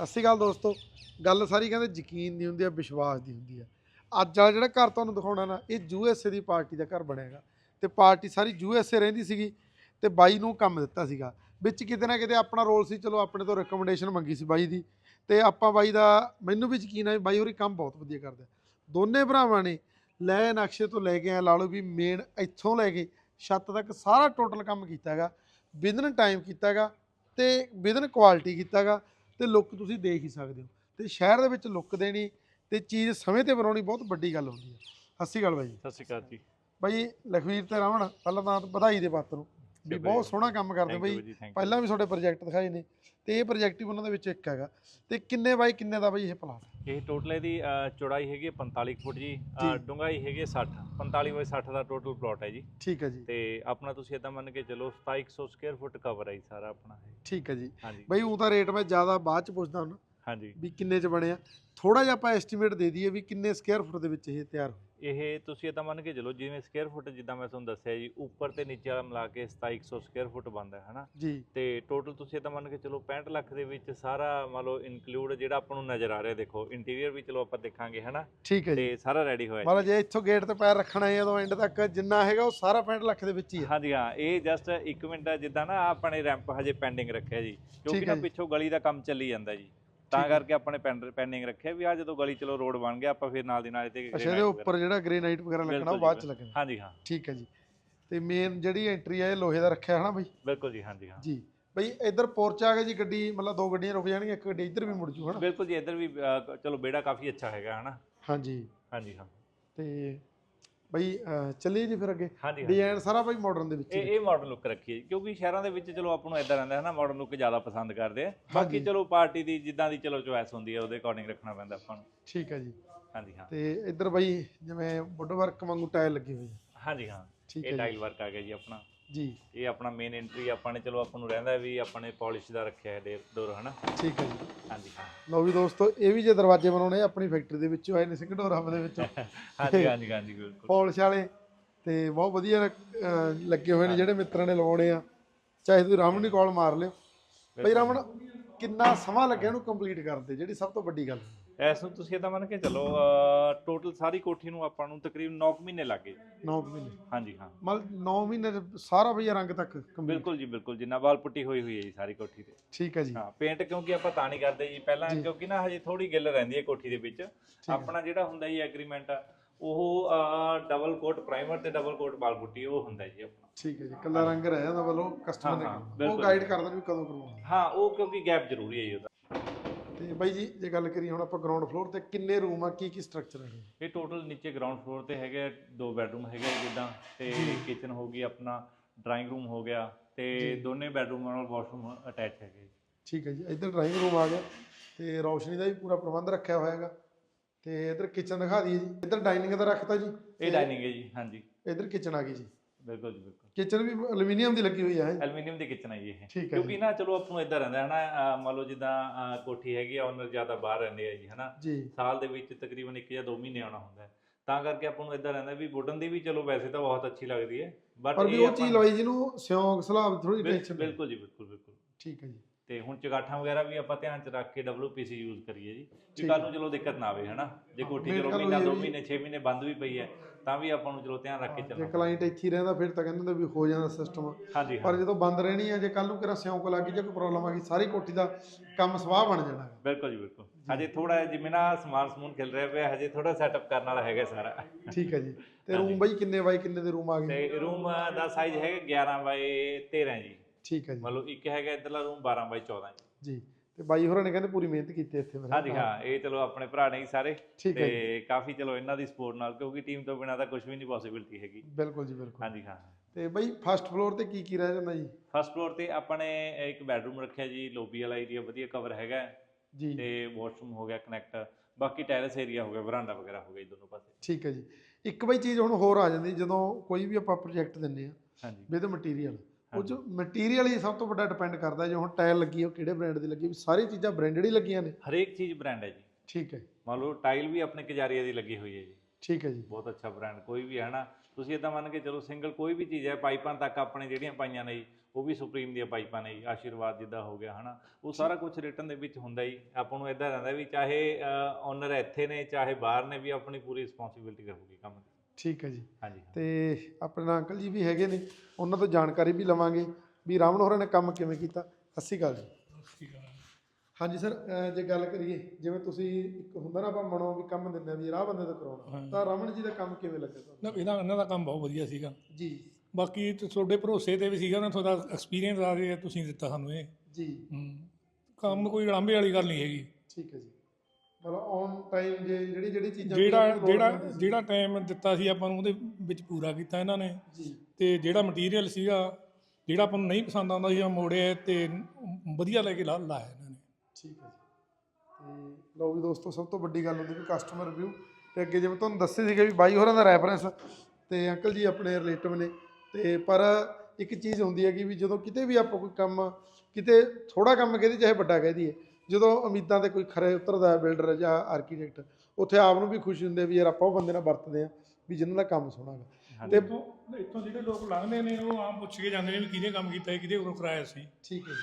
ਸਤਿ ਸ਼੍ਰੀ ਅਕਾਲ ਦੋਸਤੋ। ਗੱਲ ਸਾਰੀ ਕਹਿੰਦੇ ਯਕੀਨ ਦੀ ਹੁੰਦੀ ਹੈ ਵਿਸ਼ਵਾਸ ਦੀ ਹੁੰਦੀ ਹੈ ਅੱਜ ਵਾਲਾ ਜਿਹੜਾ ਘਰ ਤੁਹਾਨੂੰ ਦਿਖਾਉਣਾ ਨਾ, ਇਹ ਯੂਐਸਏ ਦੀ ਪਾਰਟੀ ਦਾ ਘਰ ਬਣਿਆਗਾ ਤੇ ਪਾਰਟੀ ਸਾਰੀ ਯੂਐਸਏ ਰਹਿੰਦੀ ਸੀਗੀ ਤੇ ਬਾਈ ਨੂੰ ਕੰਮ ਦਿੱਤਾ ਸੀਗਾ। ਵਿੱਚ ਕਿਤੇ ਨਾ ਕਿਤੇ ਆਪਣਾ ਰੋਲ ਸੀ, ਚਲੋ ਆਪਣੇ ਤੋਂ ਰეკਮੈਂਡੇਸ਼ਨ ਮੰਗੀ ਸੀ ਬਾਈ ਦੀ। ਤੇ ਆਪਾਂ ਬਾਈ ਦਾ, ਮੈਨੂੰ ਵੀ ਯਕੀਨ ਹੈ ਵੀ ਬਾਈ ਹੋਰੀ ਕੰਮ ਬਹੁਤ ਵਧੀਆ ਕਰਦਾ ਦੋਨੇ ਭਰਾਵਾਂ ਨੇ ਲੈ ਨਕਸ਼ੇ ਤੋਂ ਲੈ ਕੇ ਆ ਲਾ ਲਓ ਵੀ ਮੇਨ ਇੱਥੋਂ ਲੈ ਕੇ ਛੱਤ ਤੱਕ ਸਾਰਾ ਟੋਟਲ ਕੰਮ ਕੀਤਾ ਹੈਗਾ। ਵਿਦਨ ਟਾਈਮ ਕੀਤਾ ਹੈਗਾ ਤੇ ਵਿਦਨ ਕੁਆਲਿਟੀ ਕੀਤਾ ਹੈਗਾ। ਤੇ ਲੁੱਕ ਤੁਸੀਂ ਦੇਖ ਹੀ ਸਕਦੇ ਹੋ। ਤੇ ਸ਼ਹਿਰ ਦੇ ਵਿੱਚ ਲੁੱਕ ਦੇਣੀ ਤੇ ਚੀਜ਼ ਸਮੇਂ ਤੇ ਬਣਾਉਣੀ ਬਹੁਤ ਵੱਡੀ ਗੱਲ ਹੁੰਦੀ ਹੈ। ਸਤਿ ਸ਼੍ਰੀ ਅਕਾਲ ਬਾਈ ਜੀ। ਸਤਿ ਸ਼੍ਰੀ ਅਕਾਲ ਜੀ। ਬਾਈ ਲਖਵੀਰ ਤੇ ਰਮਨ ਪਹਿਲਾਂ ਤਾਂ ਵਧਾਈ ਦੇ ਪਾਤਰ ਨੂੰ ਵੀ ਬਹੁਤ। ਸੋਹਣਾ ਕੰਮ ਕਰਦੇ ਬਾਈ। ਪਹਿਲਾਂ ਵੀ ਤੁਹਾਡੇ ਪ੍ਰੋਜੈਕਟ ਦਿਖਾਏ ਨੇ ਤੇ ਇਹ ਪ੍ਰੋਜੈਕਟ ਹੀ ਉਹਨਾਂ ਦੇ ਵਿੱਚ ਇੱਕ ਹੈਗਾ। ਤੇ ਕਿੰਨੇ ਬਾਈ ਕਿੰਨੇ ਦਾ ਬਾਈ ਇਹ ਪਲਾਟ ਇਹ ਟੋਟਲ ਇਹਦੀ ਚੌੜਾਈ ਹੈਗੀ ਹੈ 45 ਕੁ ਫੁੱਟ ਜੀ। ਡੂੰਘਾਈ ਹੈਗੀ ਹੈ 60 45 ਬਾਈ 60 ਦਾ ਟੋਟਲ ਪਲਾਟ ਹੈ ਜੀ। ਠੀਕ ਹੈ ਜੀ। ਤੇ ਆਪਣਾ ਤੁਸੀਂ ਇਦਾਂ ਮੰਨ ਕੇ ਚਲੋ 2700 ਸਕੁਅਰ ਫੁੱਟ ਕਵਰ ਹੈ ਸਾਰਾ ਆਪਣਾ ਠੀਕ ਹੈ ਜੀ। ਬਾਈ ਉਹ ਤਾਂ ਰੇਟ ਮੈਂ ਜ਼ਿਆਦਾ ਬਾਅਦ ਚ ਪੁੱਛਦਾ ਹੁਣ ਹਾਂਜੀ। ਵੀ ਕਿੰਨੇ ਚ ਬਣਿਆ ਥੋੜਾ ਜਿਹਾ ਆਪਾਂ ਐਸਟੀਮੇਟ ਦੇ ਦਈਏ ਵੀ ਕਿੰਨੇ ਸਕੁਅਰ ਫੁੱਟ ਦੇ ਵਿੱਚ ਇਹ ਤਿਆਰ ਹੋਇਆ ਇਹ ਤੁਸੀਂ ਇਦਾਂ ਮੰਨ ਕੇ ਚਲੋ ਜਿਵੇਂ ਸਕੁਅਰ ਫੁੱਟ ਜਿੱਦਾਂ ਮੈਂ ਤੁਹਾਨੂੰ ਦੱਸਿਆ ਜੀ ਉੱਪਰ ਤੇ ਨੀਚੇ ਵਾਲਾ ਮਿਲਾ ਕੇ 2700 ਸਕੁਅਰ ਫੁੱਟ ਬਣਦਾ ਹੈ ਹਨਾ? ਜੀ। ਤੇ ਟੋਟਲ ਤੁਸੀਂ ਇਦਾਂ ਮੰਨ ਕੇ ਚਲੋ 65 ਲੱਖ ਦੇ ਵਿੱਚ ਸਾਰਾ ਮੰਨ ਲਓ ਇਨਕਲੂਡ ਜਿਹੜਾ ਆਪਾਂ ਨੂੰ ਨਜ਼ਰ ਆ ਰਿਹਾ ਦੇਖੋ ਇੰਟੀਰੀਅਰ ਵੀ ਚਲੋ ਆਪਾਂ ਦੇਖਾਂਗੇ ਹਨਾ? ਠੀਕ ਹੈ ਜੀ। ਤੇ ਸਾਰਾ ਰੈਡੀ ਹੋਇਆ। ਮਤਲਬ ਜੇ। ਇੱਥੋਂ ਗੇਟ ਤੇ ਪੈਰ ਰੱਖਣਾ ਹੈ ਜਦੋਂ ਐਂਡ ਤੱਕ ਜਿੰਨਾ ਹੈਗਾ ਉਹ ਸਾਰਾ 65 ਲੱਖ ਦੇ ਵਿੱਚ ਹੀ ਹੈ ਹਾਂਜੀ ਹਾਂ ਇਹ ਜਸਟ 1 ਮਿੰਟ ਜਿੱਦਾਂ ਨਾ ਆਪਣੇ ਰੈਂਪ ਹਜੇ ਪੈਂਡਿੰਗ ਰੱਖਿਆ ਜੀ ਕਿਉਂਕਿ ਨਾ। ਪਿੱਛੋਂ ਗਲੀ ਦਾ ਕੰਮ ਚੱਲੀ ਜਾਂਦਾ ਜੀ। ਤਾਂ। ਕਰਕੇ ਆਪਣੇ ਪੈਂਡਿੰਗ ਰੱਖਿਆ ਵੀ ਆ ਜਦੋਂ ਗਲੀ ਚਲੋ ਰੋਡ ਬਣ ਗਿਆ ਆਪਾਂ ਫਿਰ ਨਾਲ ਦੀ ਨਾਲ ਇਹਤੇ ਅੱਛਾ ਇਹਦੇ ਉੱਪਰ ਜਿਹੜਾ ਗ੍ਰੇਨਾਈਟ ਵਗੈਰਾ ਲੱਗਣਾ ਉਹ ਬਾਅਦ ਚ ਲੱਗਣਾ। ਹਾਂਜੀ ਹਾਂ। ਠੀਕ ਹੈ ਜੀ। ਤੇ ਮੇਨ ਜਿਹੜੀ ਐਂਟਰੀ ਹੈ ਇਹ ਲੋਹੇ ਦਾ ਰੱਖਿਆ ਹੈ ਨਾ ਬਾਈ? ਬਿਲਕੁਲ ਜੀ ਹਾਂਜੀ ਹਾਂ। ਜੀ। ਬਈ ਇੱਧਰ ਪੋਰਚ ਆ ਗਿਆ ਜੀ ਗੱਡੀ ਮਤਲਬ ਦੋ ਗੱਡੀਆਂ ਰੁਕ ਜਾਣਗੀਆਂ ਇੱਕ ਗੱਡੀ ਇੱਧਰ ਵੀ ਮੁੜ ਜੂ ਹਨਾ? ਬਿਲਕੁਲ ਜੀ ਇੱਧਰ ਵੀ ਚਲੋ ਬੇੜਾ ਕਾਫੀ ਅੱਛਾ ਹੈਗਾ ਹਨਾ? ਹਾਂਜੀ। ਹਾਂਜੀ ਹਾਂ। ਤੇ ਬਈ ਚੱਲੀਏ ਜੀ ਫਿਰ ਅੱਗੇ। ਡਿਜ਼ਾਈਨ ਸਾਰਾ ਬਈ ਮਾਡਰਨ ਦੇ ਵਿੱਚ ਇਹ ਇਹ ਮਾਡਰਨ ਲੁੱਕ ਰੱਖੀ ਹੈ ਕਿਉਂਕਿ ਸ਼ਹਿਰਾਂ ਦੇ ਵਿੱਚ ਚਲੋ ਆਪਾਂ ਨੂੰ ਇਦਾਂ ਰਹਿੰਦਾ ਹੈ ਨਾ ਮਾਡਰਨ ਲੁੱਕ ਜ਼ਿਆਦਾ ਪਸੰਦ ਕਰਦੇ ਆ। ਬਾਕੀ। ਚਲੋ ਪਾਰਟੀ ਦੀ ਜਿੱਦਾਂ ਦੀ ਚਲੋ ਚੋਇਸ ਹੁੰਦੀ ਹੈ ਉਹਦੇ ਅਕੋਰਡਿੰਗ ਰੱਖਣਾ ਪੈਂਦਾ ਆਪਾਂ ਨੂੰ। ਠੀਕ ਹੈ ਜੀ। ਹਾਂਜੀ ਹਾਂ। ਤੇ ਇੱਧਰ ਬਈ ਜਿਵੇਂ ਵੁੱਡ ਵਰਕ ਵਾਂਗੂ ਟਾਇਲ ਲੱਗੀ ਹੋਈ ਹੈ। ਹਾਂਜੀ ਹਾਂ। ਇਹ ਜੀ। ਟਾਈਲ ਵਰਕ ਆ ਗਿਆ ਜੀ ਆਪਣਾ। ਜੀ। ਇਹ ਆਪਣਾ ਮੇਨ ਐਂਟਰੀ ਆਪਾਂ ਨੇ ਚਲੋ ਆਪਾਂ ਨੂੰ ਰਹਿੰਦਾ ਵੀ ਆਪਾਂ ਨੇ ਪਾਲਿਸ਼ ਦਾ ਰੱਖਿਆ ਹੈ ਡੇ- ਡੋਰ ਹਨਾ? ਠੀਕ ਹੈ ਜੀ। ਹਾਂਜੀ ਹਾਂ। ਲਓ ਵੀ ਦੋਸਤੋ ਇਹ ਵੀ ਜੇ ਦਰਵਾਜ਼ੇ ਬਣਾਉਣੇ ਆਪਣੀ ਫੈਕਟਰੀ ਦੇ ਵਿੱਚੋਂ ਆਏ ਨੇ ਸਿੰਘ ਢੋਰਾ ਦੇ ਵਿੱਚੋਂ। ਹਾਂਜੀ ਹਾਂਜੀ ਹਾਂਜੀ ਬਿਲਕੁਲ। ਪੌਲਿਸ਼ ਵਾਲੇ ਤੇ ਬਹੁਤ ਵਧੀਆ ਲੱਗੇ ਹੋਏ ਨੇ ਜਿਹੜੇ ਮਿੱਤਰਾਂ ਨੇ ਲਵਾਉਣੇ ਆ। ਚਾਹੇ ਤੁਸੀਂ ਰਾਮਨ ਦੀ ਕਾਲ ਮਾਰ ਲਿਓ। ਬਈ ਰਾਮਨ ਕਿੰਨਾ ਸਮਾਂ ਲੱਗਿਆ ਇਹਨੂੰ ਕੰਪਲੀਟ ਕਰਦੇ ਜਿਹੜੀ ਸਭ ਤੋਂ ਵੱਡੀ ਗੱਲ। ਐਸ ਨੂੰ ਤੁਸੀਂ ਇਦਾਂ ਮੰਨ ਕੇ ਚਲੋ ਟੋਟਲ ਸਾਰੀ ਕੋਠੀ ਨੂੰ ਆਪਾਂ ਨੂੰ ਤਕਰੀਬਨ 9 ਮਹੀਨੇ ਲੱਗੇ 9 ਮਹੀਨੇ। ਹਾਂਜੀ ਹਾਂ। ਮਤਲਬ 9 ਮਹੀਨੇ 'ਚ ਸਾਰਾ ਬਈ ਰੰਗ ਤੱਕ ਬਿਲਕੁਲ ਜੀ ਬਿਲਕੁਲ ਜਿੰਨਾ ਵਾਲ ਪੁੱਟੀ ਹੋਈ ਹੋਈ ਹੈ ਜੀ ਸਾਰੀ ਕੋਠੀ ਤੇ। ਠੀਕ ਹੈ ਜੀ। ਹਾਂ ਪੇਂਟ ਕਿਉਂਕਿ ਆਪਾਂ ਤਾਂ ਨਹੀਂ ਕਰਦੇ ਜੀ ਪਹਿਲਾਂ ਜੀ। ਕਿਉਂਕਿ ਨਾ ਹਜੇ ਥੋੜੀ ਗਿੱਲ ਰਹਿੰਦੀ ਹੈ ਕੋਠੀ ਦੇ ਵਿੱਚ। ਆਪਣਾ ਜਿਹੜਾ ਹੁੰਦਾ ਜੀ ਐਗਰੀਮੈਂਟ ਉਹ ਡਬਲ ਕੋਟ ਪ੍ਰਾਈਮਰ ਤੇ ਡਬਲ ਕੋਟ ਵਾਲ ਪੁੱਟੀ ਉਹ ਹੁੰਦਾ ਜੀ ਆਪਣਾ। ਠੀਕ ਹੈ ਜੀ ਕੱਲਾ ਰੰਗ ਰਹਿ ਜਾਂਦਾ ਵੱਲੋਂ ਕਸਟਮਰ ਹਾਂ, ਉਹ। ਗਾਈਡ ਕਰ ਦੇਣ ਵੀ ਕਦੋਂ ਕਰਵਾਉਣਾ। ਹਾਂ ਉਹ ਕਿਉਂਕਿ ਗੈਪ ਜ਼ਰੂਰੀ ਹੈ ਜੀ ਉਹਦਾ। ਤੇ ਬਾਈ ਜੀ ਜੇ ਗੱਲ ਕਰੀਏ ਹੁਣ ਆਪਾਂ ਗਰਾਊਂਡ ਫਲੋਰ ਤੇ ਕਿੰਨੇ ਰੂਮ ਆ ਕੀ ਕੀ ਸਟਰਕਚਰ ਹੈ ਇਹ ਟੋਟਲ ਨੀਚੇ ਗਰਾਊਂਡ ਫਲੋਰ ਤੇ ਹੈਗੇ ਦੋ ਬੈਡਰੂਮ ਹੈਗੇ ਜਿੱਦਾਂ ਤੇ ਕਿਚਨ ਹੋ ਗਈ ਆਪਣਾ ਡਰਾਇੰਗ ਰੂਮ ਹੋ ਗਿਆ ਤੇ ਦੋਨੇ ਬੈਡਰੂਮ ਨਾਲ ਵਾਸ਼ਰੂਮ ਅਟੈਚ ਹੈਗੇ ਠੀਕ ਹੈ ਜੀ ਇੱਧਰ ਡਰਾਇੰਗ ਰੂਮ ਆ ਗਿਆ ਤੇ ਰੌਸ਼ਨੀ ਦਾ ਵੀ ਪੂਰਾ ਪ੍ਰਬੰਧ ਰੱਖਿਆ ਹੋਇਆ ਹੈਗਾ। ਤੇ ਇੱਧਰ ਕਿਚਨ ਦਿਖਾ ਦਈਏ ਜੀ। ਇੱਧਰ ਡਾਈਨਿੰਗ ਦਾ ਰੱਖਤਾ ਜੀ। ਇਹ ਡਾਈਨਿੰਗ ਹੈ ਜੀ ਹਾਂਜੀ। ਇੱਧਰ ਕਿਚਨ ਆ ਗਈ ਜੀ। ਬਿਲਕੁਲ ਜੀ ਬਿਲਕੁਲ। ਕਿਚਨ ਵੀ ਐਲੂਮੀਨੀਅਮ ਦੀ ਲੱਗੀ ਹੋਈ ਹੈ ਐਲੂਮੀਨੀਅਮ ਦੀ ਕਿਚਨ ਹੈ ਜੀ ਇਹ। ਠੀਕ ਹੈ ਕਿਉਂਕਿ ਨਾ ਚਲੋ ਆਪਾਂ ਨੂੰ ਇਦਾਂ ਰਹਿੰਦਾ ਹੈ ਨਾ ਮੰਨ ਲਓ ਜਿੱਦਾਂ ਕੋਠੀ ਹੈਗੀ ਆ ਓਨਰ ਜ਼ਿਆਦਾ ਬਾਹਰ ਰਹਿੰਦੇ ਆ ਜੀ ਹਨਾ। ਸਾਲ ਦੇ ਵਿੱਚ ਤਕਰੀਬਨ 1 ਜਾਂ 2 ਮਹੀਨੇ ਆਉਣਾ ਹੁੰਦਾ ਹੈ। ਤਾਂ ਕਰਕੇ ਆਪਾਂ ਨੂੰ ਇਦਾਂ ਰਹਿੰਦਾ ਵੀ ਵੁਡਨ ਦੀ ਵੀ ਚਲੋ ਵੈਸੇ ਤਾਂ ਬਹੁਤ ਅੱਛੀ ਲੱਗਦੀ ਹੈ ਬਟ ਪਰ ਵੀ ਉਹ ਚੀਜ਼ ਲਵਾਈ ਜਿਹਨੂੰ ਸਿਉਂਕ ਸਲਾਬ ਥੋੜੀ ਟੈਨਸ਼ਨ ਬਿਲਕੁਲ ਜੀ ਬਿਲਕੁਲ ਬਿਲਕੁਲ। ਠੀਕ ਹੈ ਜੀ। ਤੇ ਹੁਣ ਚਗਾਠਾਂ ਵਗੈਰਾ ਵੀ ਆਪਾਂ ਧਿਆਨ ਚ ਰੱਖ ਕੇ WPC ਯੂਜ਼ ਕਰੀਏ ਜੀ ਕਿ ਕੱਲ ਨੂੰ ਚਲੋ ਦਿੱਕਤ ਨਾ ਆਵੇ ਹਨਾ? ਜੇ ਕੋਠੀ ਚਲੋ ਮਹੀਨਾ ਇਹ 2 ਵੀ- ਮਹੀਨੇ 6 ਮਹੀਨੇ ਬੰਦ ਵੀ ਪਈ ਹੈ ਤਾਂ ਵੀ ਆਪਾਂ ਨੂੰ ਚਲੋ ਧਿਆਨ ਰੱਖ ਕੇ ਜੇ ਚੱਲਣਾ। ਕਲਾਇੰਟ ਇੱਥੇ ਹੀ ਰਹਿੰਦਾ ਫਿਰ ਤਾਂ ਕਹਿੰਦੇ ਹੁੰਦੇ ਵੀ ਹੋ ਜਾਂਦਾ ਸਿਸਟਮ ਹਾਂਜੀ ਪਰ ਜਦੋਂ ਬੰਦ ਰਹਿਣੀ ਹੈ ਜੇ ਕੱਲ ਨੂੰ ਕਿਰਾ ਸਿਉਂਕ ਲੱਗ ਗਈ ਜਾਂ ਕੋਈ ਪ੍ਰੋਬਲਮ ਆ ਗਈ ਸਾਰੀ ਕੋਠੀ ਦਾ ਕੰਮ ਸਵਾਹ ਬਣ ਜਾਣਾ। ਹੈ। ਬਿਲਕੁਲ ਜੀ ਬਿਲਕੁਲ। ਹਜੇ ਥੋੜਾ ਜਿਵੇਂ ਨਾ ਸਮਾਨ ਸਮੂਨ ਖਿਲ ਰਿਹਾ ਪਿਆ ਹਜੇ ਥੋੜਾ ਸੈਟਅਪ ਕਰਨ ਵਾਲਾ ਹੈਗਾ ਸਾਰਾ। ਠੀਕ ਹੈ ਜੀ। ਤੇ ਰੂਮ ਬਾਈ ਕਿੰਨੇ ਬਾਈ ਕਿੰਨੇ ਦੇ ਰੂਮ ਆ ਗਏ? ਤੇ ਰੂਮ ਦਾ ਸਾਈਜ਼ ਹੈਗਾ 11 ਬਾਈ 13 ਜੀ। ਠੀਕ ਹੈ ਜੀ। ਮਤਲਬ ਇੱਕ ਹੈਗਾ ਇਧਰਲਾ ਰੂਮ 12 ਬਾਈ 14 ਜੀ। ਜੀ ਤੇ ਬਾਈ ਹੋਰਾਂ ਨੇ ਕਹਿੰਦੇ ਪੂਰੀ ਮਿਹਨਤ ਕੀਤੀ ਇੱਥੇ ਮੇਰੇ ਹਾਂਜੀ ਹਾਂ ਇਹ ਚਲੋ ਆਪਣੇ ਭਰਾ ਨੇ ਹੀ ਸਾਰੇ। ਤੇ ਕਾਫੀ ਚਲੋ ਇਹਨਾਂ ਦੀ ਸਪੋਰਟ ਨਾਲ ਕਿਉਂਕਿ ਟੀਮ ਤੋਂ ਬਿਨਾ ਤਾਂ ਕੁਝ ਵੀ ਨਹੀਂ ਪੋਸੀਬਿਲਿਟੀ ਹੈਗੀ। ਬਿਲਕੁਲ ਜੀ ਬਿਲਕੁਲ। ਹਾਂਜੀ ਹਾਂ। ਤੇ ਬਾਈ ਫਸਟ ਫਲੋਰ ਤੇ ਕੀ ਕੀ ਰਹਿ ਜਾਂਦਾ ਜੀ? ਫਸਟ ਫਲੋਰ ਤੇ ਆਪਾਂ ਨੇ ਇੱਕ ਬੈਡਰੂਮ ਰੱਖਿਆ ਜੀ ਲੋਬੀ ਵਾਲਾ ਏਰੀਆ ਵਧੀਆ ਕਵਰ ਹੈਗਾ। ਜੀ। ਤੇ ਵਾਸ਼ਰੂਮ ਹੋ ਗਿਆ ਕਨੈਕਟ ਬਾਕੀ ਟੈਰੇਸ ਏਰੀਆ ਹੋ ਗਿਆ ਵਰਾਂਡਾ ਵਗੈਰਾ ਹੋ ਗਿਆ ਦੋਨੋਂ ਪਾਸੇ। ਠੀਕ ਹੈ ਜੀ। ਇੱਕ ਬਾਈ ਚੀਜ਼ ਹੁਣ ਹੋਰ ਆ ਜਾਂਦੀ ਜਦੋਂ ਕੋਈ ਵੀ ਆਪਾਂ ਪ੍ਰੋਜੈਕਟ ਦਿੰਨੇ ਆ ਹਾਂਜੀ। ਵਿਦ ਮਟੀਰੀਅਲ ਉਹ ਚ ਮਟੀਰੀਅਲ ਹੀ ਸਭ ਤੋਂ ਵੱਡਾ ਡਿਪੈਂਡ ਕਰਦਾ ਜੇ ਹੁਣ ਟਾਇਲ ਲੱਗੀ ਉਹ ਕਿਹੜੇ ਬ੍ਰਾਂਡ ਦੀ ਲੱਗੀ ਵੀ ਸਾਰੀ ਚੀਜ਼ਾਂ ਬ੍ਰਾਂਡਡ ਹੀ ਲੱਗੀਆਂ ਨੇ। ਹਰੇਕ ਚੀਜ਼ ਬ੍ਰਾਂਡ ਹੈ ਜੀ। ਠੀਕ ਹੈ ਮੰਨ ਲਓ ਟਾਈਲ ਵੀ ਆਪਣੇ ਕਜਾਰੀਆ ਦੀ ਲੱਗੀ ਹੋਈ ਹੈ ਜੀ। ਠੀਕ ਹੈ ਜੀ। ਬਹੁਤ ਅੱਛਾ ਬ੍ਰਾਂਡ ਕੋਈ ਵੀ ਹੈ ਨਾ। ਤੁਸੀਂ ਇਦਾਂ ਮੰਨ ਕੇ ਚਲੋ ਸਿੰਗਲ ਕੋਈ ਵੀ ਚੀਜ਼ ਹੈ ਪਾਈਪਾਂ ਤੱਕ ਆਪਣੇ ਜਿਹੜੀਆਂ ਪਾਈਆਂ ਨੇ ਜੀ ਉਹ ਵੀ ਸੁਪਰੀਮ ਦੀਆਂ ਪਾਈਪਾਂ ਨੇ ਜੀ ਆਸ਼ੀਰਵਾਦ ਜਿੱਦਾਂ ਹੋ ਗਿਆ ਹਨਾ। ਉਹ ਸਾਰਾ ਕੁਝ ਰਿਟਰਨ ਦੇ ਵਿੱਚ ਹੁੰਦਾ ਹੀ ਆਪਾਂ ਨੂੰ ਇਦਾਂ ਰਹਿੰਦਾ ਵੀ ਚਾਹੇ ਓਨਰ ਇੱਥੇ ਨੇ ਚਾਹੇ ਬਾਹਰ ਨੇ ਵੀ ਆਪਣੀ ਪੂਰੀ ਰਿਸਪੌਂਸਿਬਿਲਟੀ ਰਹੂਗੀ ਕੰਮ ਦੀ। ਠੀਕ ਹੈ ਜੀ। ਹਾਂਜੀ ਤੇ ਆਪਣੇ ਅੰਕਲ ਜੀ ਵੀ ਹੈਗੇ ਨੇ ਉਹਨਾਂ ਤੋਂ ਜਾਣਕਾਰੀ ਵੀ ਲਵਾਂਗੇ ਵੀ ਰਾਵਣ ਹੋਰਾਂ ਨੇ ਕੰਮ ਕਿਵੇਂ ਕੀਤਾ। ਸਤਿ ਸ਼੍ਰੀ ਅਕਾਲ ਜੀ। ਹਾਂਜੀ ਸਰ ਅਹ ਜੇ ਗੱਲ ਕਰੀਏ ਜਿਵੇਂ ਤੁਸੀਂ ਇੱਕ ਹੁੰਦਾ ਨਾ ਆਪਾਂ ਮਨੋਂ ਵੀ ਕੰਮ ਦਿੰਦੇ ਆ ਵੀ ਰਾਹ ਬੰਦੇ ਤੋਂ ਕਰਾਉਣਾ। ਤਾਂ ਰਮਨ ਜੀ ਦਾ ਕੰਮ ਕਿਵੇਂ ਲੱਗਾ ਤੁਹਾਨੂੰ? ਨਾ ਇਹਨਾਂ ਇਹਨਾਂ ਦਾ ਕੰਮ ਬਹੁਤ ਵਧੀਆ ਸੀਗਾ। ਜੀ। ਬਾਕੀ ਤੇ ਤੁਹਾਡੇ ਭਰੋਸੇ ਤੇ ਵੀ ਸੀਗਾ ਨਾ ਤੁਹਾਡਾ ਐਕਸਪੀਰੀਅੰਸ ਆ ਗਿਆ ਤੁਸੀਂ ਦਿੱਤਾ ਸਾਨੂੰ ਇਹ। ਜੀ। ਹੂੰ। ਕੰਮ ਕੋਈ ਉਲਾਂਭੇ ਵਾਲੀ ਗੱਲ ਨਹੀਂ ਹੈਗੀ। ਠੀਕ ਹੈ ਜੀ। ਮਤਲਬ ਔਨ ਟਾਈਮ ਜੇ ਜਿਹੜੀ ਜਿਹੜੀ ਚੀਜ਼ਾਂ ਜਿਹੜਾ ਜਿਹੜਾ। ਜਿਹੜਾ ਟਾਈਮ ਦਿੱਤਾ ਸੀ ਆਪਾਂ ਨੂੰ ਉਹਦੇ ਵਿੱਚ ਪੂਰਾ ਕੀਤਾ ਇਹਨਾਂ ਨੇ। ਜੀ। ਤੇ ਜਿਹੜਾ ਮਟੀਰੀਅਲ ਸੀਗਾ ਜਿਹੜਾ ਆਪਾਂ ਨੂੰ ਨਹੀਂ ਪਸੰਦ ਆਉਂਦਾ ਸੀ ਉਹ ਮੋੜਿਆ ਤੇ ਵਧੀਆ ਲੈ ਕੇ ਲਾ ਲਾਇਆ ਇਹਨਾਂ ਨੇ। ਠੀਕ ਹੈ ਜੀ। ਤੇ ਲਓ ਵੀ ਦੋਸਤੋ ਸਭ ਤੋਂ ਵੱਡੀ ਗੱਲ ਹੁੰਦੀ ਵੀ ਕਸਟਮਰ ਰਿਵਿਊ ਤੇ ਅੱਗੇ ਜਿਵੇਂ ਤੁਹਾਨੂੰ ਦੱਸੇ ਸੀਗੇ ਵੀ ਬਾਈ ਹੋਰਾਂ ਦਾ ਰੈਫਰੈਂਸ ਤੇ ਅੰਕਲ ਜੀ ਆਪਣੇ ਰਿਲੇਟਿਵ ਨੇ। ਤੇ ਪਰ ਇੱਕ ਚੀਜ਼ ਹੁੰਦੀ ਹੈ ਕਿ ਵੀ ਜਦੋਂ ਕਿਤੇ ਵੀ ਆਪਾਂ ਕੋਈ ਕੰਮ ਕਿਤੇ ਥੋੜਾ ਕੰਮ ਕਹਦੀ ਚਾਹੇ ਵੱਡਾ ਕਹਿ ਦਈਏ ਜਦੋਂ ਉਮੀਦਾਂ ਤੇ ਕੋਈ ਖਰੇ ਉਤਰਦਾ ਹੈ ਬਿਲਡਰ ਜਾਂ ਆਰਕੀਟੈਕਟ ਉੱਥੇ ਆਪ ਨੂੰ ਵੀ ਖੁਸ਼ੀ ਹੁੰਦੀ ਹੈ ਵੀ ਯਾਰ ਆਪਾਂ ਉਹ ਬੰਦੇ ਨਾਲ ਵਰਤਦੇ ਆ ਵੀ ਜਿਨ੍ਹਾਂ ਦਾ ਕੰਮ ਸੋਹਣਾ ਗਾ। ਹਾਂਜੀ। ਇੱਥੋਂ ਜਿਹੜੇ ਲੋਕ ਲੰਘਦੇ ਨੇ ਉਹ ਆਮ ਪੁੱਛ ਕੇ ਜਾਂਦੇ ਨੇ ਵੀ ਕਿਹਨੇ ਕੰਮ ਕੀਤਾ ਹੈ ਕਿਹਦੇ ਕੋਲੋਂ ਕਰਾਇਆ ਸੀ? ਠੀਕ ਹੈ ਜੀ।